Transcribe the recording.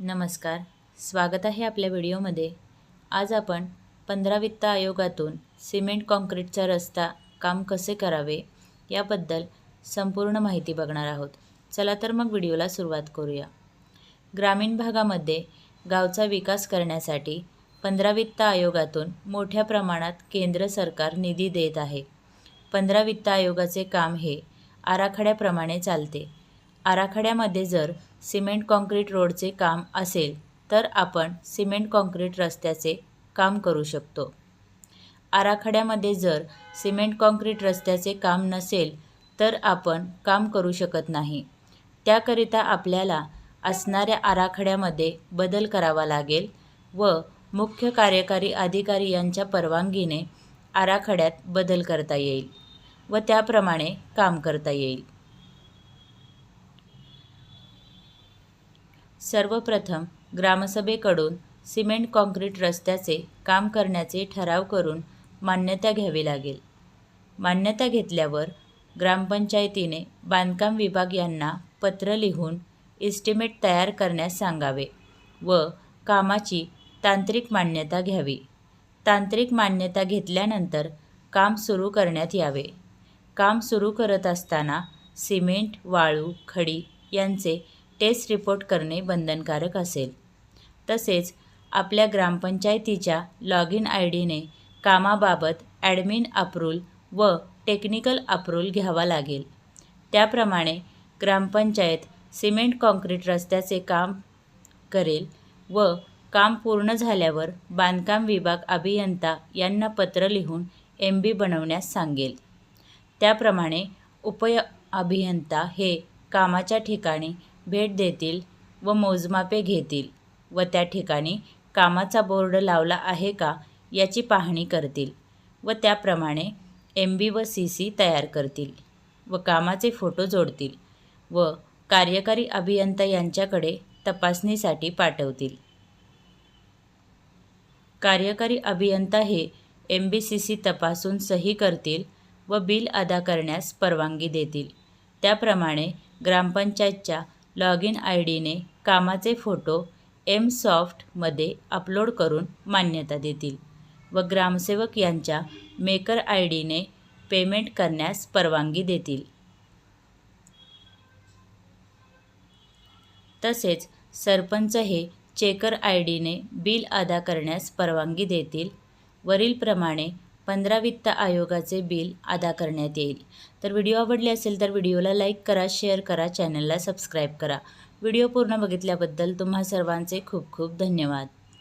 नमस्कार. स्वागत आहे आपल्या व्हिडिओमध्ये. आज आपण पंधरा वित्त आयोगातून सिमेंट कॉन्क्रीटचा रस्ता काम कसे करावे याबद्दल संपूर्ण माहिती बघणार आहोत. चला तर मग व्हिडिओला सुरुवात करूया. ग्रामीण भागामध्ये गावचा विकास करण्यासाठी पंधरा वित्त आयोगातून मोठ्या प्रमाणात केंद्र सरकार निधी देत आहे. पंधरा वित्त आयोगाचे काम हे आराखड्याप्रमाणे चालते. आराखड्यामध्ये जर सिमेंट काँक्रीट रोडचे काम असेल तर आपण सिमेंट काँक्रीट रस्त्याचे काम करू शकतो. आराखड्यामध्ये जर सिमेंट काँक्रीट रस्त्याचे काम नसेल तर आपण काम करू शकत नाही. त्याकरिता आपल्याला असणाऱ्या आराखड्यामध्ये बदल करावा लागेल व मुख्य कार्यकारी अधिकारी यांच्या परवानगीने आराखड्यात बदल करता येईल व त्याप्रमाणे काम करता येईल. सर्वप्रथम ग्रामसभेकडून सिमेंट काँक्रीट रस्त्याचे काम करण्याचे ठराव करून मान्यता घ्यावी लागेल. मान्यता घेतल्यावर ग्रामपंचायतीने बांधकाम विभाग यांना पत्र लिहून इस्टिमेट तयार करण्यास सांगावे व कामाची तांत्रिक मान्यता घ्यावी. तांत्रिक मान्यता घेतल्यानंतर काम सुरू करण्यात यावे. काम सुरू करत असताना सिमेंट वाळू खडी यांचे टेस्ट रिपोर्ट करणे बंधनकारक असेल. तसेच आपल्या ग्रामपंचायतीच्या लॉग इन आय डीने कामाबाबत ॲडमिन अप्रूल व टेक्निकल अप्रूल घ्यावा लागेल. त्याप्रमाणे ग्रामपंचायत सिमेंट कॉन्क्रीट रस्त्याचे काम करेल व काम पूर्ण झाल्यावर बांधकाम विभाग अभियंता यांना पत्र लिहून एम बी बनवण्यास सांगेल. त्याप्रमाणे उपय अभियंता हे कामाच्या ठिकाणी भेट देतील व मोजमापे घेतील व त्या ठिकाणी कामाचा बोर्ड लावला आहे का याची पाहणी करतील व त्याप्रमाणे एम बी व सी सी तयार करतील व कामाचे फोटो जोडतील व कार्यकारी अभियंता यांच्याकडे तपासणीसाठी पाठवतील. कार्यकारी अभियंता हे एम बी सी सी तपासून सही करतील व बिल अदा करण्यास परवानगी देतील. त्याप्रमाणे ग्रामपंचायतच्या लॉग इन आय डीने कामाचे फोटो एम सॉफ्टमध्ये अपलोड करून मान्यता देतील व ग्रामसेवक यांच्या मेकर आय डीने पेमेंट करण्यास परवानगी देतील. तसेच सरपंच हे चेकर आय डीने बिल अदा करण्यास परवानगी देतील. वरीलप्रमाणे पंधरा वित्त आयोगाचे बिल अदा करण्यात येईल. तर व्हिडिओ आवडले असेल तर व्हिडिओला लाईक करा शेअर करा चॅनलला सबस्क्राईब करा. व्हिडिओ पूर्ण बघितल्याबद्दल तुम्हा सर्वांचे खूप खूप धन्यवाद.